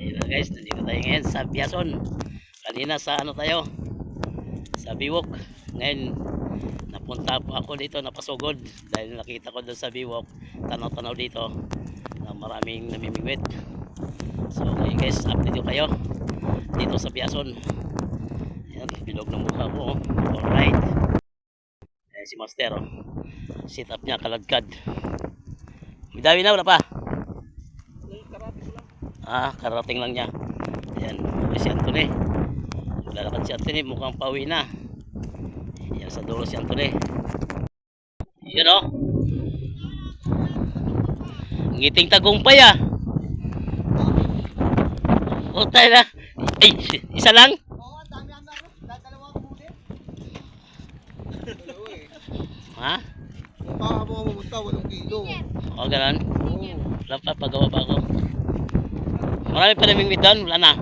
guys, nandito tayo ngayon sa Biason. Kanina sa ano tayo? Sa Biwok. Ngayon, napunta po ako dito, napasugod. Dahil nakita ko doon sa Biwok, tanaw-tanaw dito na maraming namimingwit. So ngayon guys, update ko kayo dito sa Biason. Ayan, bilog ng mukha ko. oh. Alright. Ayan si Master. oh. Sit up niya, kaladkad. May dawi na, wala pa? Ah, karating lang niya. Ayan, si Anthony. Lalakad si Anthony, mukhang pauwi na. Ayan, sa dulo si Anthony. Yun o. Ngiting tagumpay ah. O tayo na. Ay, isa lang? Ano, eh. Ha? Baka mo mamunta, walong kilo. O, ganun. Oo. Pa, pagawa pa ako. Marami pa naming doon, wala na.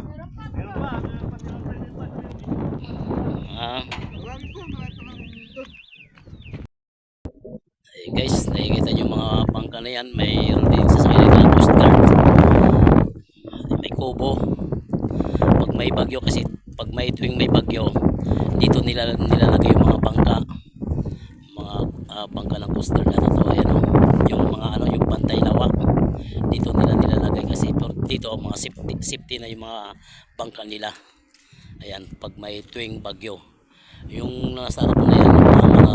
Ah, ayun guys, nakikita nyo mga bangka na yan, mayroon din sa sakay na coast guard. May kubo. Pag may bagyo kasi, pag may tuwing may bagyo, dito nila nilalagay yung mga bangka. Mga ah, bangka ng coast guard na to, ayan o. Yung mga ano, yung bantay lawak. Dito nila nilalagay kasi dito mga safety, safety na yung mga bangka nila. Ayan, pag may tuwing bagyo. Yung nasa harap na yan, yung mga ano,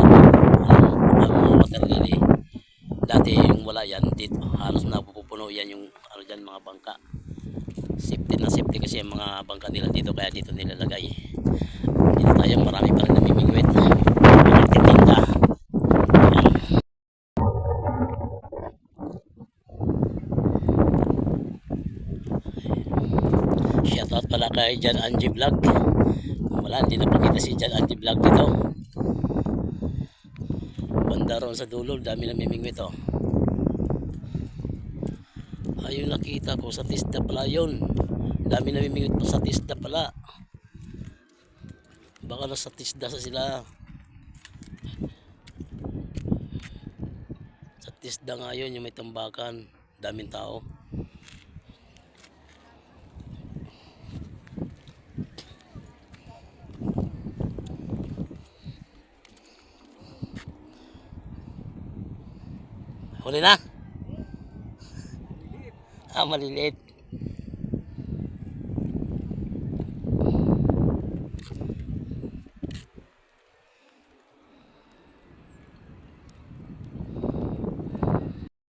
ang mga water lily. Dati yung wala yan, dito halos napupuno yan yung ano dyan, mga bangka. Safety na safety kasi yung mga bangka nila dito, kaya dito nilalagay. Dito tayo, marami pa rin namimingwit. Mga titinda. Ayan. Shoutout pala kay Jan Angie Vlog. Wala, hindi na pakita si Jan Angie Vlog dito. Banda ron sa dulo, dami na mimingwit oh. Ayun nakita ko sa tista pala yun. Dami na mimingwit pa sa tista pala. Baka nasa tisda sa sila. Sa tisda nga yun, yung may tambakan. Daming tao. Huli na? Ah, maliliit.